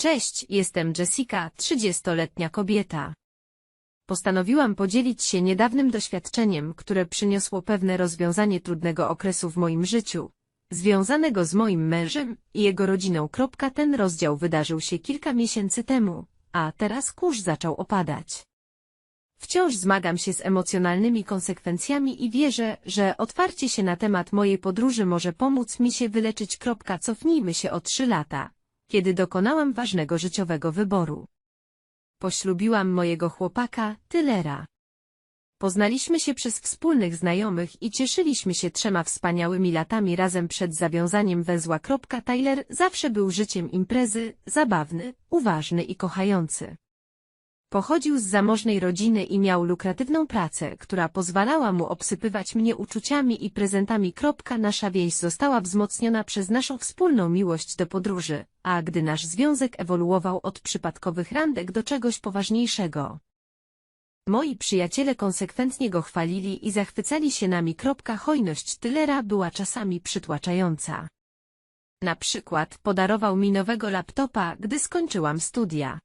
Cześć, jestem Jessica, 30-letnia kobieta. Postanowiłam podzielić się niedawnym doświadczeniem, które przyniosło pewne rozwiązanie trudnego okresu w moim życiu, związanego z moim mężem i jego rodziną. Ten rozdział wydarzył się kilka miesięcy temu, a teraz kurz zaczął opadać. Wciąż zmagam się z emocjonalnymi konsekwencjami i wierzę, że otwarcie się na temat mojej podróży może pomóc mi się wyleczyć. Cofnijmy się o trzy lata, kiedy dokonałam ważnego życiowego wyboru. Poślubiłam mojego chłopaka, Tylera. Poznaliśmy się przez wspólnych znajomych i cieszyliśmy się trzema wspaniałymi latami razem przed zawiązaniem węzła. Tyler zawsze był życiem imprezy, zabawny, uważny i kochający. Pochodził z zamożnej rodziny i miał lukratywną pracę, która pozwalała mu obsypywać mnie uczuciami i prezentami. Nasza więź została wzmocniona przez naszą wspólną miłość do podróży, a gdy nasz związek ewoluował od przypadkowych randek do czegoś poważniejszego. Moi przyjaciele konsekwentnie go chwalili i zachwycali się nami. Hojność Tylera była czasami przytłaczająca. Na przykład podarował mi nowego laptopa, gdy skończyłam studia.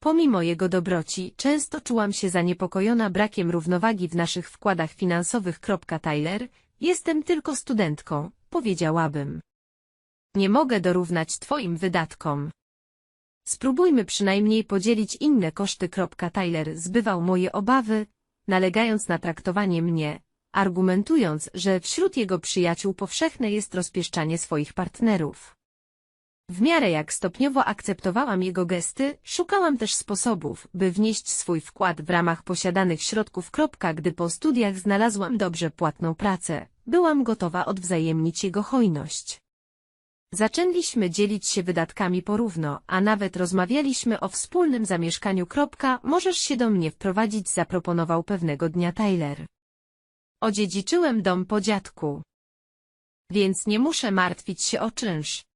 Pomimo jego dobroci, często czułam się zaniepokojona brakiem równowagi w naszych wkładach finansowych. Tyler, jestem tylko studentką, powiedziałabym. Nie mogę dorównać twoim wydatkom. Spróbujmy przynajmniej podzielić inne koszty. Tyler zbywał moje obawy, nalegając na traktowanie mnie, argumentując, że wśród jego przyjaciół powszechne jest rozpieszczanie swoich partnerów. W miarę jak stopniowo akceptowałam jego gesty, szukałam też sposobów, by wnieść swój wkład w ramach posiadanych środków. Gdy po studiach znalazłam dobrze płatną pracę, byłam gotowa odwzajemnić jego hojność. Zaczęliśmy dzielić się wydatkami porówno, a nawet rozmawialiśmy o wspólnym zamieszkaniu. Możesz się do mnie wprowadzić zaproponował pewnego dnia Tyler. Odziedziczyłem dom po dziadku. Więc nie muszę martwić się o czynsz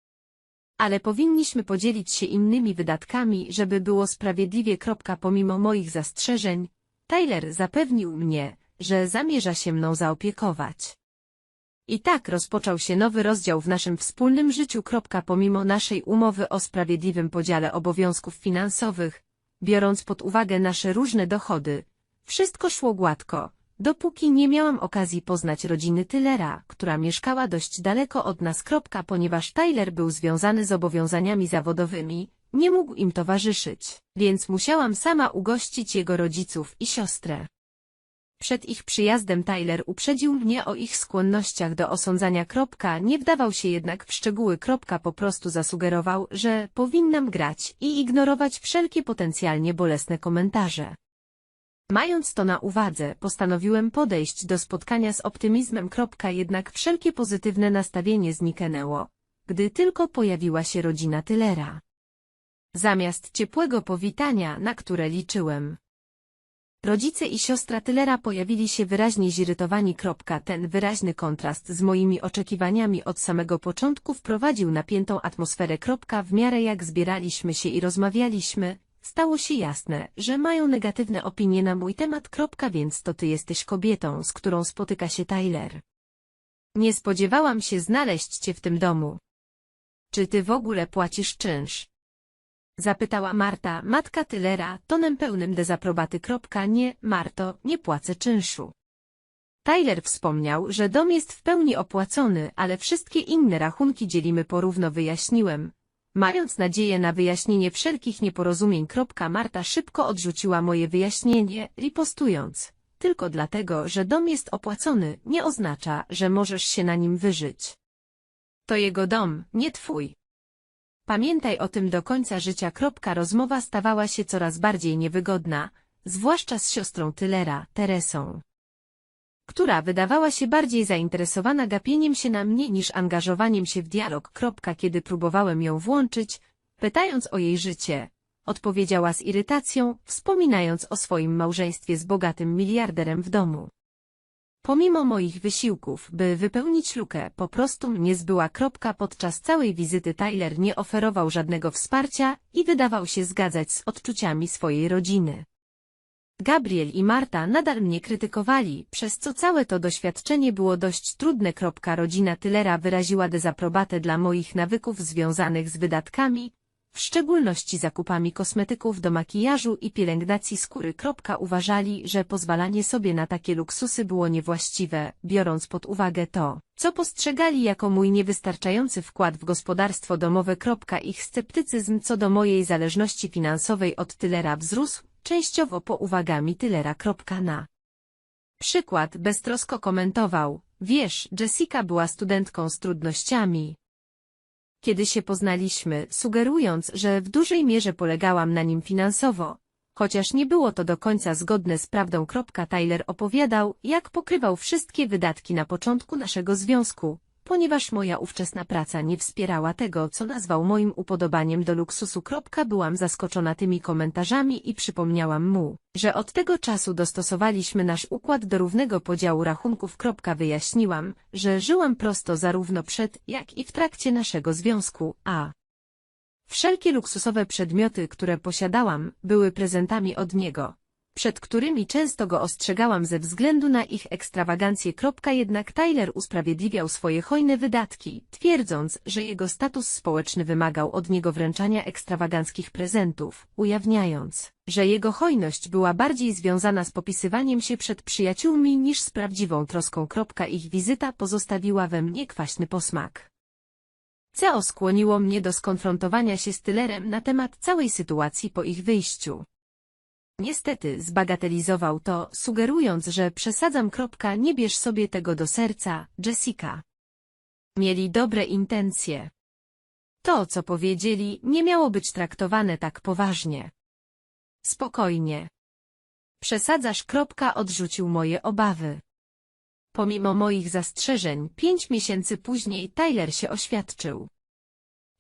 ale powinniśmy podzielić się innymi wydatkami, żeby było sprawiedliwie. Pomimo moich zastrzeżeń, Tyler zapewnił mnie, że zamierza się mną zaopiekować. I tak rozpoczął się nowy rozdział w naszym wspólnym życiu. Pomimo naszej umowy o sprawiedliwym podziale obowiązków finansowych, biorąc pod uwagę nasze różne dochody, wszystko szło gładko, dopóki nie miałam okazji poznać rodziny Tylera, która mieszkała dość daleko od nas. Ponieważ Tyler był związany z obowiązaniami zawodowymi, nie mógł im towarzyszyć, więc musiałam sama ugościć jego rodziców i siostrę. Przed ich przyjazdem Tyler uprzedził mnie o ich skłonnościach do osądzania. Nie wdawał się jednak w szczegóły. Po prostu zasugerował, że powinnam grać i ignorować wszelkie potencjalnie bolesne komentarze. Mając to na uwadze, postanowiłem podejść do spotkania z optymizmem. Jednak wszelkie pozytywne nastawienie zniknęło, gdy tylko pojawiła się rodzina Tylera. Zamiast ciepłego powitania, na które liczyłem. Rodzice i siostra Tylera pojawili się wyraźnie zirytowani. Ten wyraźny kontrast z moimi oczekiwaniami od samego początku wprowadził napiętą atmosferę. W miarę jak zbieraliśmy się i rozmawialiśmy, Stało się jasne, że mają negatywne opinie na mój temat. Więc to ty jesteś kobietą, z którą spotyka się Tyler. Nie spodziewałam się znaleźć cię w tym domu. Czy ty w ogóle płacisz czynsz? Zapytała Marta, matka Tylera, tonem pełnym dezaprobaty. Nie, Marto, nie płacę czynszu. Tyler wspomniał, że dom jest w pełni opłacony, ale wszystkie inne rachunki dzielimy porówno wyjaśniłem, Mając nadzieję na wyjaśnienie wszelkich nieporozumień. Marta szybko odrzuciła moje wyjaśnienie, ripostując. Tylko dlatego, że dom jest opłacony, nie oznacza, że możesz się na nim wyżyć. To jego dom, nie twój. Pamiętaj o tym do końca życia. Rozmowa stawała się coraz bardziej niewygodna, zwłaszcza z siostrą Tylera, Teresą która wydawała się bardziej zainteresowana gapieniem się na mnie niż angażowaniem się w dialog. Kiedy próbowałem ją włączyć, pytając o jej życie, odpowiedziała z irytacją, wspominając o swoim małżeństwie z bogatym miliarderem w domu. Pomimo moich wysiłków, by wypełnić lukę, po prostu mnie zbyła. Podczas całej wizyty Tyler nie oferował żadnego wsparcia i wydawał się zgadzać z odczuciami swojej rodziny. Gabriel i Marta nadal mnie krytykowali, przez co całe to doświadczenie było dość trudne. Rodzina Tylera wyraziła dezaprobatę dla moich nawyków związanych z wydatkami, w szczególności zakupami kosmetyków do makijażu i pielęgnacji skóry. Uważali, że pozwalanie sobie na takie luksusy było niewłaściwe, biorąc pod uwagę to, co postrzegali jako mój niewystarczający wkład w gospodarstwo domowe. Ich sceptycyzm co do mojej zależności finansowej od Tylera wzrósł, częściowo po uwagami Tylera. Na przykład beztrosko komentował, wiesz, Jessica była studentką z trudnościami, kiedy się poznaliśmy, sugerując, że w dużej mierze polegałam na nim finansowo. Chociaż nie było to do końca zgodne z prawdą. Tyler opowiadał, jak pokrywał wszystkie wydatki na początku naszego związku, ponieważ moja ówczesna praca nie wspierała tego, co nazwał moim upodobaniem do luksusu. Byłam zaskoczona tymi komentarzami i przypomniałam mu, że od tego czasu dostosowaliśmy nasz układ do równego podziału rachunków. Wyjaśniłam, że żyłam prosto zarówno przed, jak i w trakcie naszego związku, a wszelkie luksusowe przedmioty, które posiadałam, były prezentami od niego przed którymi często go ostrzegałam ze względu na ich ekstrawagancję. Jednak Tyler usprawiedliwiał swoje hojne wydatki, twierdząc, że jego status społeczny wymagał od niego wręczania ekstrawaganckich prezentów, ujawniając, że jego hojność była bardziej związana z popisywaniem się przed przyjaciółmi niż z prawdziwą troską. Ich wizyta pozostawiła we mnie kwaśny posmak. CEO skłoniło mnie do skonfrontowania się z Tylerem na temat całej sytuacji po ich wyjściu. Niestety zbagatelizował to, sugerując, że przesadzam. Nie bierz sobie tego do serca, Jessica. Mieli dobre intencje. To, co powiedzieli, nie miało być traktowane tak poważnie. Spokojnie. Przesadzasz. Odrzucił moje obawy. Pomimo moich zastrzeżeń, pięć miesięcy później Tyler się oświadczył.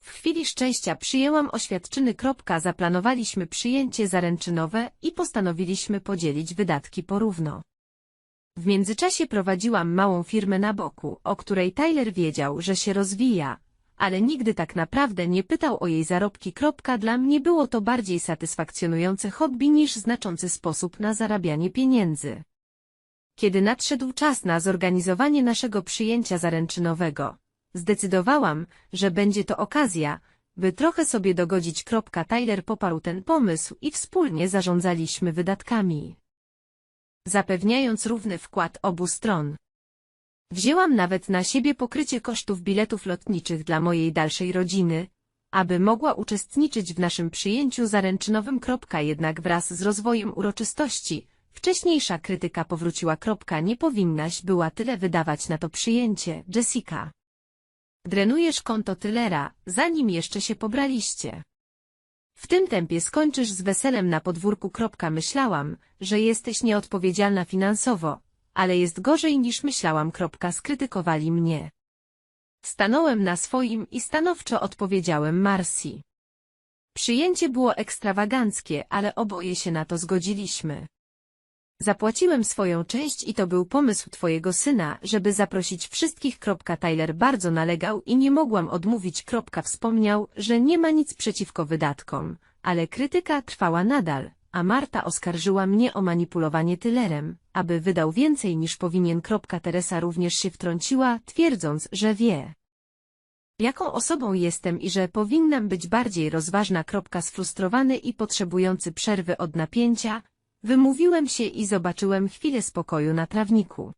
W chwili szczęścia przyjęłam oświadczyny. Zaplanowaliśmy przyjęcie zaręczynowe i postanowiliśmy podzielić wydatki porówno. W międzyczasie prowadziłam małą firmę na boku, o której Tyler wiedział, że się rozwija, ale nigdy tak naprawdę nie pytał o jej zarobki. Dla mnie było to bardziej satysfakcjonujące hobby niż znaczący sposób na zarabianie pieniędzy. Kiedy nadszedł czas na zorganizowanie naszego przyjęcia zaręczynowego, Zdecydowałam, że będzie to okazja, by trochę sobie dogodzić. Tyler poparł ten pomysł i wspólnie zarządzaliśmy wydatkami. Zapewniając równy wkład obu stron. Wzięłam nawet na siebie pokrycie kosztów biletów lotniczych dla mojej dalszej rodziny, aby mogła uczestniczyć w naszym przyjęciu zaręczynowym. Jednak wraz z rozwojem uroczystości, wcześniejsza krytyka powróciła. Nie powinnaś była tyle wydawać na to przyjęcie, Jessica. Drenujesz konto Tylera, zanim jeszcze się pobraliście. W tym tempie skończysz z weselem na podwórku. Myślałam, że jesteś nieodpowiedzialna finansowo, ale jest gorzej niż myślałam. Skrytykowali mnie. Stanąłem na swoim i stanowczo odpowiedziałem Marsi. Przyjęcie było ekstrawaganckie, ale oboje się na to zgodziliśmy. Zapłaciłem swoją część i to był pomysł twojego syna, żeby zaprosić wszystkich. Tyler bardzo nalegał i nie mogłam odmówić. Wspomniał, że nie ma nic przeciwko wydatkom, ale krytyka trwała nadal, a Marta oskarżyła mnie o manipulowanie Tylerem, aby wydał więcej niż powinien. Teresa również się wtrąciła, twierdząc, że wie, jaką osobą jestem i że powinnam być bardziej rozważna. Sfrustrowany i potrzebujący przerwy od napięcia, Wymówiłem się i zobaczyłem chwilę spokoju na trawniku.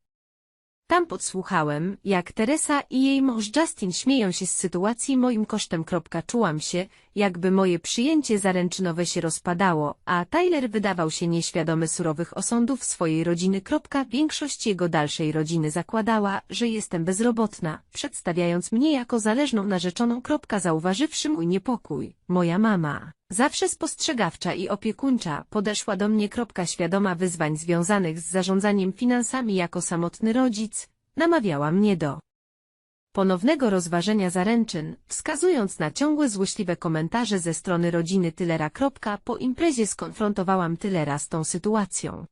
Tam podsłuchałem, jak Teresa i jej mąż Justin śmieją się z sytuacji moim kosztem. Czułam się, jakby moje przyjęcie zaręczynowe się rozpadało, a Tyler wydawał się nieświadomy surowych osądów swojej rodziny. Większość jego dalszej rodziny zakładała, że jestem bezrobotna, przedstawiając mnie jako zależną narzeczoną. Zauważywszy mój niepokój, moja mama, zawsze spostrzegawcza i opiekuńcza, podeszła do mnie. Świadoma wyzwań związanych z zarządzaniem finansami jako samotny rodzic, namawiała mnie do ponownego rozważenia zaręczyn, wskazując na ciągłe złośliwe komentarze ze strony rodziny Tylera. Po imprezie skonfrontowałam Tylera z tą sytuacją.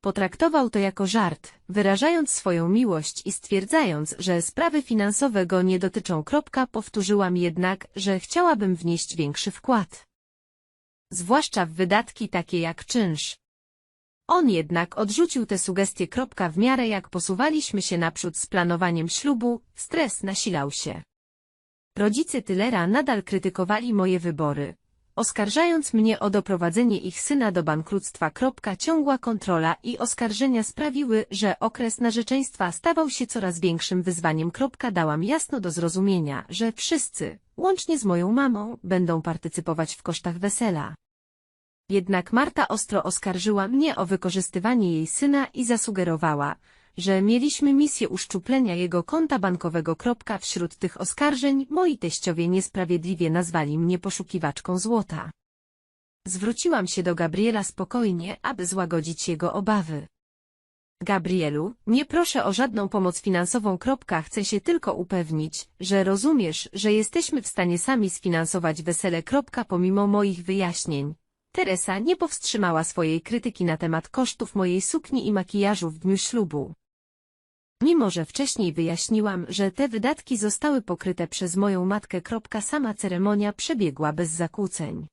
Potraktował to jako żart, wyrażając swoją miłość i stwierdzając, że sprawy finansowe go nie dotyczą. Powtórzyłam jednak, że chciałabym wnieść większy wkład. Zwłaszcza w wydatki takie jak czynsz, on jednak odrzucił te sugestie. W miarę jak posuwaliśmy się naprzód z planowaniem ślubu, stres nasilał się. Rodzice Tylera nadal krytykowali moje wybory, oskarżając mnie o doprowadzenie ich syna do bankructwa. Ciągła kontrola i oskarżenia sprawiły, że okres narzeczeństwa stawał się coraz większym wyzwaniem. Dałam jasno do zrozumienia, że wszyscy, łącznie z moją mamą, będą partycypować w kosztach wesela. Jednak Marta ostro oskarżyła mnie o wykorzystywanie jej syna i zasugerowała, że mieliśmy misję uszczuplenia jego konta bankowego. Wśród tych oskarżeń moi teściowie niesprawiedliwie nazwali mnie poszukiwaczką złota. Zwróciłam się do Gabriela spokojnie, aby złagodzić jego obawy. Gabrielu, nie proszę o żadną pomoc finansową. Chcę się tylko upewnić, że rozumiesz, że jesteśmy w stanie sami sfinansować wesele. Pomimo moich wyjaśnień, Teresa nie powstrzymała swojej krytyki na temat kosztów mojej sukni i makijażu w dniu ślubu. Mimo, że wcześniej wyjaśniłam, że te wydatki zostały pokryte przez moją matkę. Sama ceremonia przebiegła bez zakłóceń.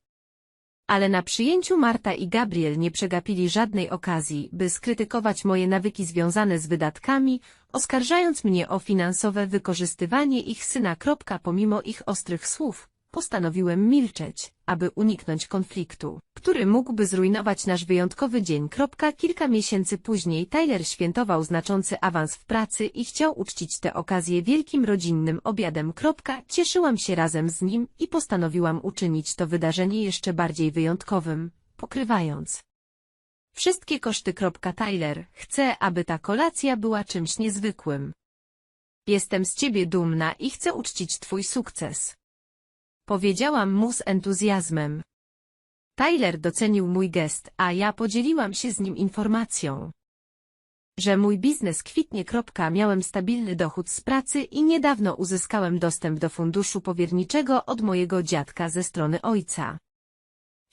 Ale na przyjęciu Marta i Gabriel nie przegapili żadnej okazji, by skrytykować moje nawyki związane z wydatkami, oskarżając mnie o finansowe wykorzystywanie ich syna. Pomimo ich ostrych słów, postanowiłem milczeć, aby uniknąć konfliktu, który mógłby zrujnować nasz wyjątkowy dzień. Kilka miesięcy później Tyler świętował znaczący awans w pracy i chciał uczcić tę okazję wielkim rodzinnym obiadem. Cieszyłam się razem z nim i postanowiłam uczynić to wydarzenie jeszcze bardziej wyjątkowym, pokrywając wszystkie koszty. Tyler, chcę, aby ta kolacja była czymś niezwykłym. Jestem z ciebie dumna i chcę uczcić twój sukces. Powiedziałam mu z entuzjazmem. Tyler docenił mój gest, a ja podzieliłam się z nim informacją, że mój biznes kwitnie. Miałem stabilny dochód z pracy i niedawno uzyskałem dostęp do funduszu powierniczego od mojego dziadka ze strony ojca.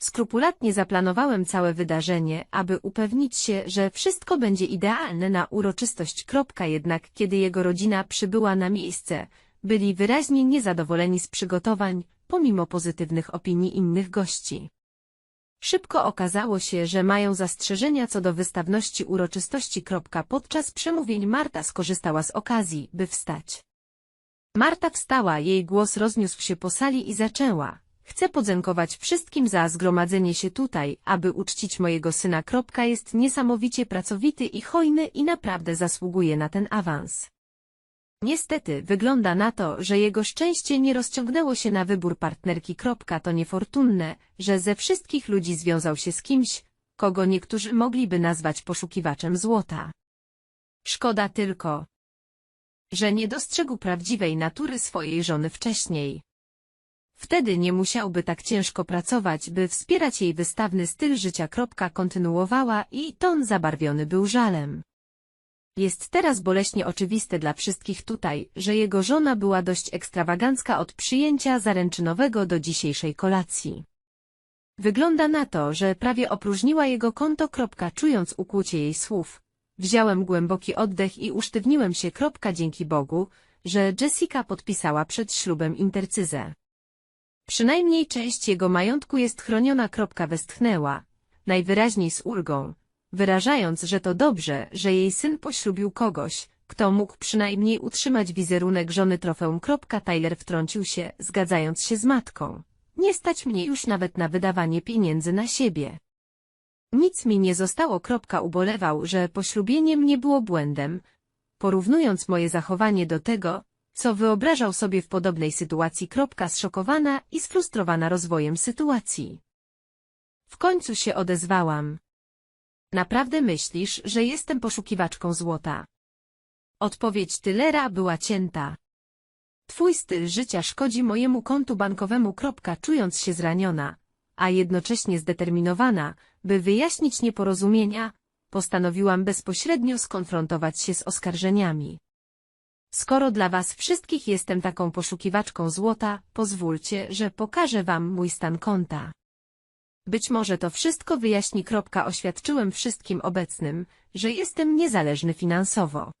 Skrupulatnie zaplanowałem całe wydarzenie, aby upewnić się, że wszystko będzie idealne na uroczystość. Jednak kiedy jego rodzina przybyła na miejsce, byli wyraźnie niezadowoleni z przygotowań, pomimo pozytywnych opinii innych gości. Szybko okazało się, że mają zastrzeżenia co do wystawności uroczystości. Podczas przemówień Marta skorzystała z okazji, by wstać. Marta wstała, jej głos rozniósł się po sali i zaczęła. Chcę podziękować wszystkim za zgromadzenie się tutaj, aby uczcić mojego syna. Jest niesamowicie pracowity i hojny i naprawdę zasługuje na ten awans. Niestety, wygląda na to, że jego szczęście nie rozciągnęło się na wybór partnerki. To niefortunne, że ze wszystkich ludzi związał się z kimś, kogo niektórzy mogliby nazwać poszukiwaczem złota. Szkoda tylko, że nie dostrzegł prawdziwej natury swojej żony wcześniej. Wtedy nie musiałby tak ciężko pracować, by wspierać jej wystawny styl życia. Kontynuowała i ton zabarwiony był żalem. Jest teraz boleśnie oczywiste dla wszystkich tutaj, że jego żona była dość ekstrawagancka od przyjęcia zaręczynowego do dzisiejszej kolacji. Wygląda na to, że prawie opróżniła jego konto. Czując ukłucie jej słów, wziąłem głęboki oddech i usztywniłem się. Dzięki Bogu, że Jessica podpisała przed ślubem intercyzę. Przynajmniej część jego majątku jest chroniona. Westchnęła, najwyraźniej z ulgą, wyrażając, że to dobrze, że jej syn poślubił kogoś, kto mógł przynajmniej utrzymać wizerunek żony trofeum. Tyler wtrącił się, zgadzając się z matką. Nie stać mnie już nawet na wydawanie pieniędzy na siebie. Nic mi nie zostało. Ubolewał, że poślubienie mnie było błędem, porównując moje zachowanie do tego, co wyobrażał sobie w podobnej sytuacji. Zszokowana i sfrustrowana rozwojem sytuacji. W końcu się odezwałam. Naprawdę myślisz, że jestem poszukiwaczką złota? Odpowiedź Tylera była cięta. Twój styl życia szkodzi mojemu kontu bankowemu. Czując się zraniona, a jednocześnie zdeterminowana, by wyjaśnić nieporozumienia, postanowiłam bezpośrednio skonfrontować się z oskarżeniami. Skoro dla was wszystkich jestem taką poszukiwaczką złota, pozwólcie, że pokażę wam mój stan konta. Być może to wszystko wyjaśni. Oświadczyłem wszystkim obecnym, że jestem niezależny finansowo.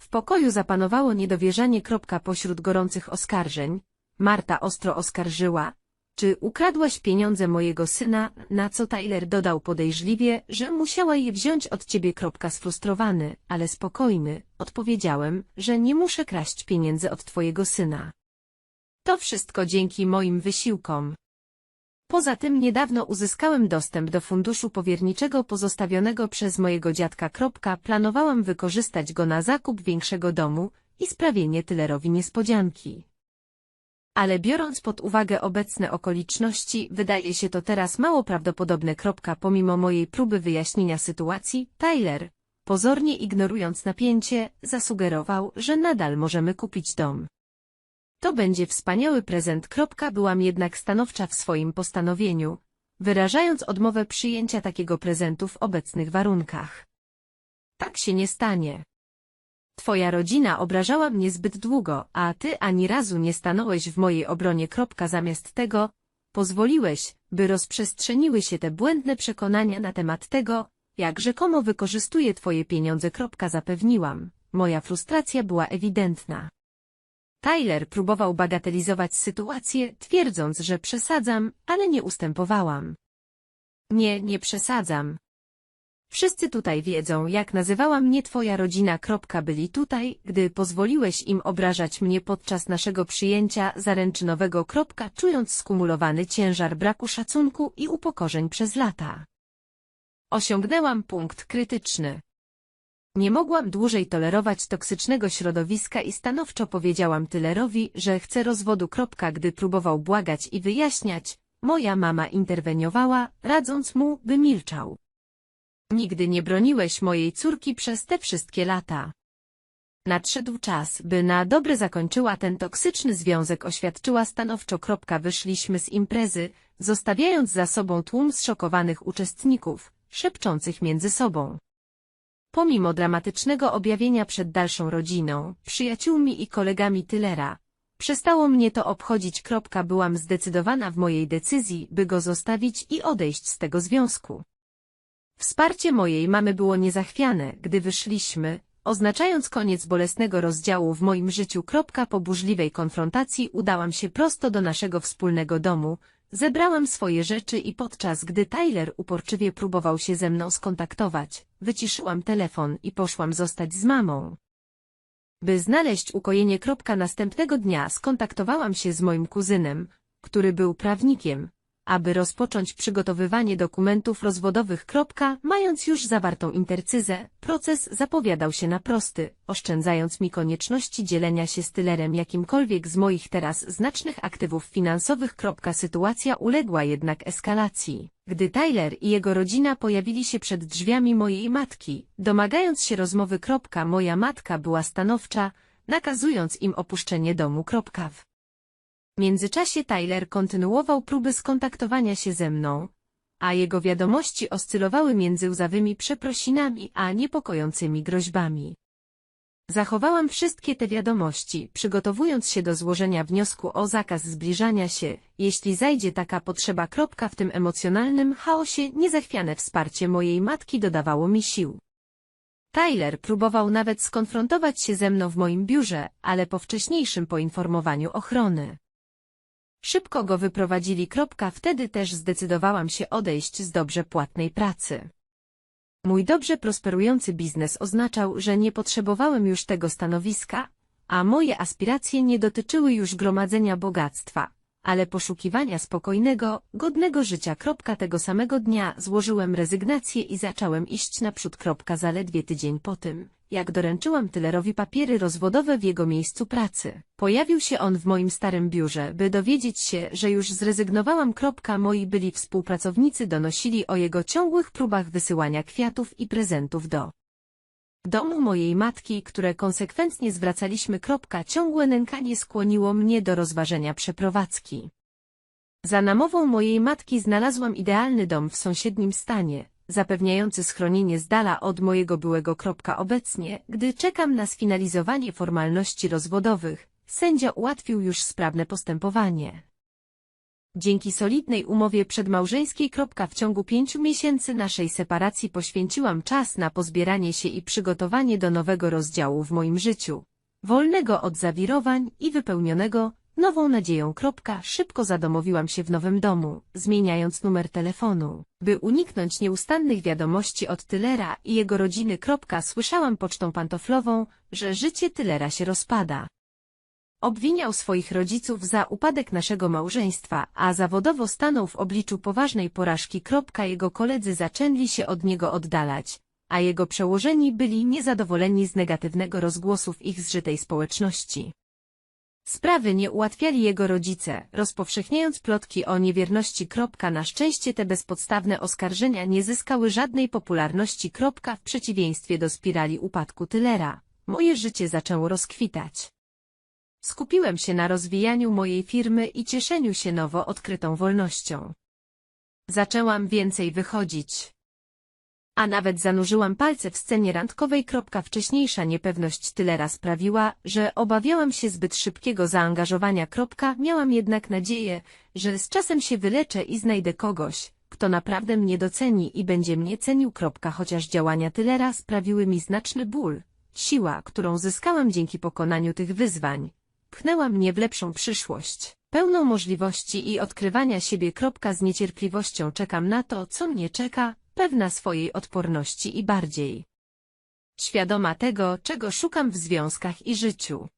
W pokoju zapanowało niedowierzanie. Pośród gorących oskarżeń, Marta ostro oskarżyła, czy ukradłaś pieniądze mojego syna, na co Tyler dodał podejrzliwie, że musiała je wziąć od ciebie. Sfrustrowany, ale spokojny, odpowiedziałem, że nie muszę kraść pieniędzy od twojego syna. To wszystko dzięki moim wysiłkom. Poza tym niedawno uzyskałem dostęp do funduszu powierniczego pozostawionego przez mojego dziadka. Kropka, Planowałam wykorzystać go na zakup większego domu i sprawienie Tylerowi niespodzianki. Ale biorąc pod uwagę obecne okoliczności, wydaje się to teraz mało prawdopodobne. Pomimo mojej próby wyjaśnienia sytuacji, Tyler, pozornie ignorując napięcie, zasugerował, że nadal możemy kupić dom. To będzie wspaniały prezent. Byłam jednak stanowcza w swoim postanowieniu, wyrażając odmowę przyjęcia takiego prezentu w obecnych warunkach. Tak się nie stanie. Twoja rodzina obrażała mnie zbyt długo, a ty ani razu nie stanąłeś w mojej obronie. Zamiast tego, pozwoliłeś, by rozprzestrzeniły się te błędne przekonania na temat tego, jak rzekomo wykorzystuję twoje pieniądze. Zapewniłam, moja frustracja była ewidentna. Tyler próbował bagatelizować sytuację, twierdząc, że przesadzam, ale nie ustępowałam. Nie, nie przesadzam. Wszyscy tutaj wiedzą, jak nazywała mnie twoja rodzina. Byli tutaj, gdy pozwoliłeś im obrażać mnie podczas naszego przyjęcia zaręczynowego. Czując skumulowany ciężar braku szacunku i upokorzeń przez lata. Osiągnęłam punkt krytyczny. Nie mogłam dłużej tolerować toksycznego środowiska i stanowczo powiedziałam Tylerowi, że chcę rozwodu. Gdy próbował błagać i wyjaśniać, moja mama interweniowała, radząc mu, by milczał. Nigdy nie broniłeś mojej córki przez te wszystkie lata. Nadszedł czas, by na dobre zakończyła ten toksyczny związek oświadczyła stanowczo. Wyszliśmy z imprezy, zostawiając za sobą tłum zszokowanych uczestników, szepczących między sobą. Pomimo dramatycznego objawienia przed dalszą rodziną, przyjaciółmi i kolegami Tylera, przestało mnie to obchodzić. Kropka, Byłam zdecydowana w mojej decyzji, by go zostawić i odejść z tego związku. Wsparcie mojej mamy było niezachwiane, gdy wyszliśmy, oznaczając koniec bolesnego rozdziału w moim życiu. Kropka, Po burzliwej konfrontacji udałam się prosto do naszego wspólnego domu, zebrałam swoje rzeczy i podczas gdy Tyler uporczywie próbował się ze mną skontaktować, wyciszyłam telefon i poszłam zostać z mamą. By znaleźć ukojenie. Kropka, Następnego dnia skontaktowałam się z moim kuzynem, który był prawnikiem, aby rozpocząć przygotowywanie dokumentów rozwodowych. Mając już zawartą intercyzę, proces zapowiadał się na prosty, oszczędzając mi konieczności dzielenia się z tylerem jakimkolwiek z moich teraz znacznych aktywów finansowych. Sytuacja uległa jednak eskalacji. Gdy Tyler i jego rodzina pojawili się przed drzwiami mojej matki, domagając się rozmowy. Moja matka była stanowcza, nakazując im opuszczenie domu. W w międzyczasie Tyler kontynuował próby skontaktowania się ze mną, a jego wiadomości oscylowały między łzawymi przeprosinami a niepokojącymi groźbami. Zachowałam wszystkie te wiadomości, przygotowując się do złożenia wniosku o zakaz zbliżania się, jeśli zajdzie taka potrzeba. Kropka w tym emocjonalnym chaosie niezachwiane wsparcie mojej matki dodawało mi sił. Tyler próbował nawet skonfrontować się ze mną w moim biurze, ale po wcześniejszym poinformowaniu ochrony. Szybko go wyprowadzili. Wtedy też zdecydowałam się odejść z dobrze płatnej pracy. Mój dobrze prosperujący biznes oznaczał, że nie potrzebowałem już tego stanowiska, a moje aspiracje nie dotyczyły już gromadzenia bogactwa, ale poszukiwania spokojnego, godnego życia. Tego samego dnia złożyłem rezygnację i zacząłem iść naprzód. Zaledwie tydzień po tym, jak doręczyłam Tylerowi papiery rozwodowe w jego miejscu pracy. Pojawił się on w moim starym biurze, by dowiedzieć się, że już zrezygnowałam. Moi byli współpracownicy donosili o jego ciągłych próbach wysyłania kwiatów i prezentów do domu mojej matki, które konsekwentnie zwracaliśmy. Ciągłe nękanie skłoniło mnie do rozważenia przeprowadzki. Za namową mojej matki znalazłam idealny dom w sąsiednim stanie, zapewniający schronienie z dala od mojego byłego. Obecnie, gdy czekam na sfinalizowanie formalności rozwodowych, sędzia ułatwił już sprawne postępowanie. Dzięki solidnej umowie przedmałżeńskiej. W ciągu pięciu miesięcy naszej separacji poświęciłam czas na pozbieranie się i przygotowanie do nowego rozdziału w moim życiu, wolnego od zawirowań i wypełnionego nową nadzieją. Szybko zadomowiłam się w nowym domu, zmieniając numer telefonu, by uniknąć nieustannych wiadomości od Tylera i jego rodziny. Słyszałam pocztą pantoflową, że życie Tylera się rozpada. Obwiniał swoich rodziców za upadek naszego małżeństwa, a zawodowo stanął w obliczu poważnej porażki. Jego koledzy zaczęli się od niego oddalać, a jego przełożeni byli niezadowoleni z negatywnego rozgłosu w ich zżytej społeczności. Sprawy nie ułatwiali jego rodzice, rozpowszechniając plotki o niewierności. Na szczęście te bezpodstawne oskarżenia nie zyskały żadnej popularności. W przeciwieństwie do spirali upadku Tylera, moje życie zaczęło rozkwitać. Skupiłem się na rozwijaniu mojej firmy i cieszeniu się nowo odkrytą wolnością. Zaczęłam więcej wychodzić. A nawet zanurzyłam palce w scenie randkowej. Wcześniejsza niepewność Tylera sprawiła, że obawiałam się zbyt szybkiego zaangażowania. Miałam jednak nadzieję, że z czasem się wyleczę i znajdę kogoś, kto naprawdę mnie doceni i będzie mnie cenił. Chociaż działania Tylera sprawiły mi znaczny ból, siła, którą zyskałam dzięki pokonaniu tych wyzwań, pchnęła mnie w lepszą przyszłość, pełną możliwości i odkrywania siebie. Z niecierpliwością czekam na to, co mnie czeka, pewna swojej odporności i bardziej świadoma tego, czego szukam w związkach i życiu.